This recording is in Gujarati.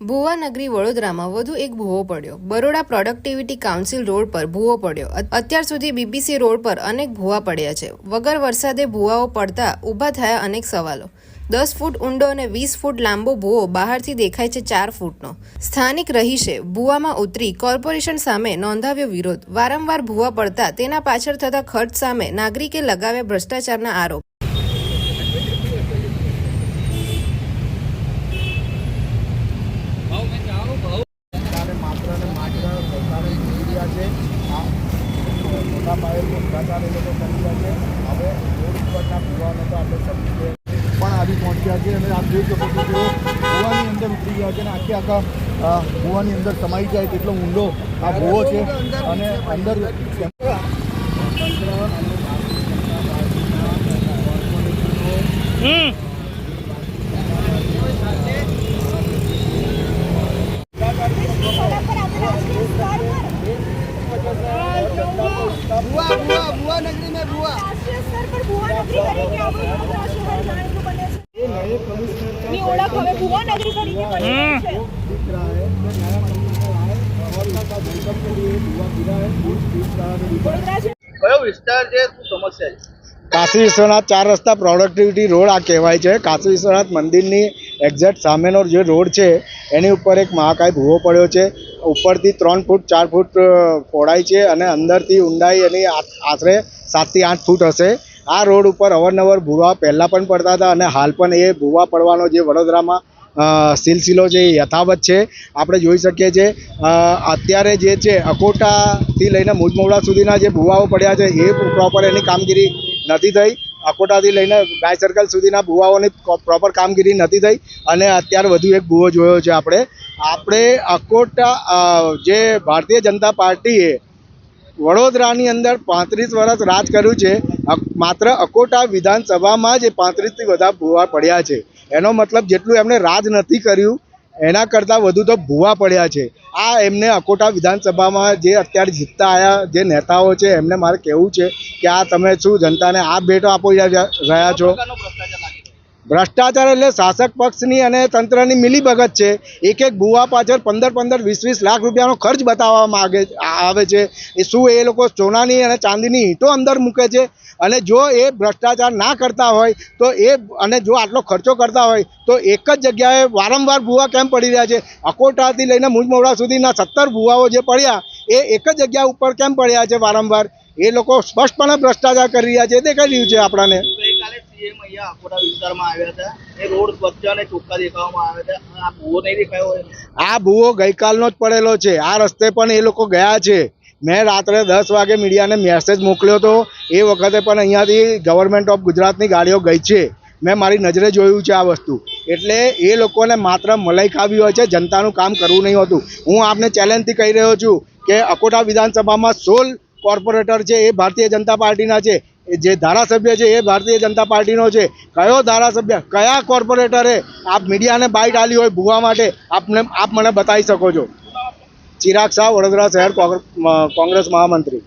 ભુવાનગરી વડોદરામાં વધુ એક ભૂવો પડ્યો. બરોડા પ્રોડક્ટિવિટી કાઉન્સિલ રોડ પર ભૂવો પડ્યો. અત્યાર સુધી બીબીસી રોડ પર અનેક ભૂવા પડ્યા છે. વગર વરસાદે ભૂવાઓ પડતા ઊભા થયા અનેક સવાલો. દસ ફૂટ ઊંડો અને વીસ ફૂટ લાંબો ભૂવો બહારથી દેખાય છે ચાર ફૂટનો. સ્થાનિક રહીશે. ભૂવામાં ઉતરી કોર્પોરેશન સામે નોંધાવ્યો વિરોધ. વારંવાર ભૂવા પડતા તેના પાછળ થતા ખર્ચ સામે નાગરિકે લગાવ્યા ભ્રષ્ટાચારના આરોપ સરકારે માત્ર ને માત્ર સરકારે જોઈ રહ્યા છે આ મોટા પાયે ભ્રષ્ટાચાર એ છે. હવે રોડ ઉપરના ભૂવાનો તો આપણે પણ આવી પહોંચ્યા છે અને આપ જોઈ શકો છો તેઓ ભૂવાની અંદર ઉતરી ગયા છે અને આખે આખા અ, અંદર સમાઈ જાય તેટલો ઊંડો આ ભૂવો છે. અને અંદર તંત્ર ની ઓળખ હવે ભુવા નગરી તરીકે બની ગઈ છે दिख रहा है कि नया कमिश्नर आए और का वेलकम के लिए दुआ गिरा है फूल दिख रहा है વડોદરા શહેર કયો વિસ્તાર છે શું સમસ્યા છે કાશી વિશ્વનાથ ચાર રસ્તા પ્રોડક્ટિવિટી રોડ આ કહેવાય છે કાશી વિશ્વનાથ મંદિરની એક્ઝેક્ટ સામેનો જે રોડ છે એની ઉપર એક મહાકાય ભૂવો પડ્યો છે ઉપરથી ત્રણ ફૂટ, ચાર ફૂટ પહોળાઈ છે અને અંદરથી ઊંડાઈ એની આશરે સાતથી આઠ ફૂટ હશે. આ રોડ ઉપર અવારનવાર ભૂવા પહેલાં પણ પડતા હતા અને હાલ પણ એ ભૂવા પડવાનો જે વડોદરામાં સિલસિલો છે એ યથાવત છે. આપણે જોઈ શકીએ છીએ અત્યારે જે છે અકોટાથી લઈને મુજમોવડા સુધીના જે ભૂવાઓ પડ્યા છે એ પ્રોપર એની કામગીરી નથી થઈ. અકોટાથી લઈને ગાય સર્કલ સુધીના ભૂવાઓની પ્રોપર કામગીરી નથી થઈ અને અત્યારે વધુ એક ભૂવો જોયો છે આપણે. આપણે અકોટા જે ભારતીય જનતા પાર્ટીએ વડોદરાની અંદર પાંત્રીસ વર્ષ રાજ કર્યું છે માત્ર અકોટા વિધાનસભામાં જ પાંત્રીસથી વધારે ભૂવા પડ્યા છે. એનો મતલબ જેટલું એમણે રાજ નથી કર્યું એના કરતાં વધુ તો ભૂવા પડ્યા છે. આ એમને અકોટા વિધાનસભામાં જે અત્યારે જીતતા આવ્યા જે નેતાઓ છે, એમને મારે કહેવું છે કે આ તમે શું જનતાને આ ભેટો આપો રહ્યા છો? ભ્રષ્ટાચાર એટલે શાસક પક્ષની અને તંત્રની મિલીભગત છે. એક એક ભૂવા પાછળ પંદર પંદર વીસ વીસ લાખ રૂપિયાનો ખર્ચ બતાવવામાં માગે આવે છે. એ શું એ લોકો સોનાની અને ચાંદીની ઈંટો અંદર મૂકે છે? અને જો એ ભ્રષ્ટાચાર ના કરતા હોય, તો એ અને જો આટલો ખર્ચો કરતા હોય, તો એક જ જગ્યાએ વારંવાર ભૂવા કેમ પડી રહ્યા છે? અકોટાથી લઈને મુજમવડા સુધીના સત્તર ભૂવાઓ જે પડ્યા, એ એક જ જગ્યા ઉપર કેમ પડ્યા છે વારંવાર? એ લોકો સ્પષ્ટપણે ભ્રષ્ટાચાર કરી રહ્યા છે. દેખાઈ રહ્યું છે આપણાને. સીએમ અહીંયા આખોડા વિસ્તારમાં આવ્યા હતા, એ રોડ સ્વચ્છ અને ચોખ્ખા દેખાવામાં આવ્યા હતા. આ ભૂવો નહીં દેખાયો આ ભૂવો ગઈકાલનો જ પડેલો છે. આ રસ્તે પણ એ લોકો ગયા છે. મેં રાત્રે દસ વાગે મીડિયાને મેસેજ મોકલ્યો હતો. એ વખતે પણ અહીંયાથી ગવર્મેન્ટ ઓફ ગુજરાતની ગાડીઓ ગઈ છે. મેં મારી નજરે જોયું છે આ વસ્તુ. એટલે એ લોકોને માત્ર મલાઈ ખાવી હોય છે, જનતાનું કામ કરવું નહીં હોતું. હું આપને ચેલેન્જથી કહી રહ્યો છું કે અકોટા વિધાનસભામાં સોળ કોર્પોરેટર છે, એ ભારતીય જનતા પાર્ટીના છે જે ધારાસભ્ય છે, એ ભારતીય જનતા પાર્ટીનો છે. કયો ધારાસભ્ય, કયા કોર્પોરેટરે આપ મીડિયાને બાઇટ આલી હોય ભૂવા માટે, આપને, આપ મને બતાવી શકો છો. ચિરાગ શાહ, વડોદરા શહેર કોંગ્ર- કોંગ્રેસ મહામંત્રી.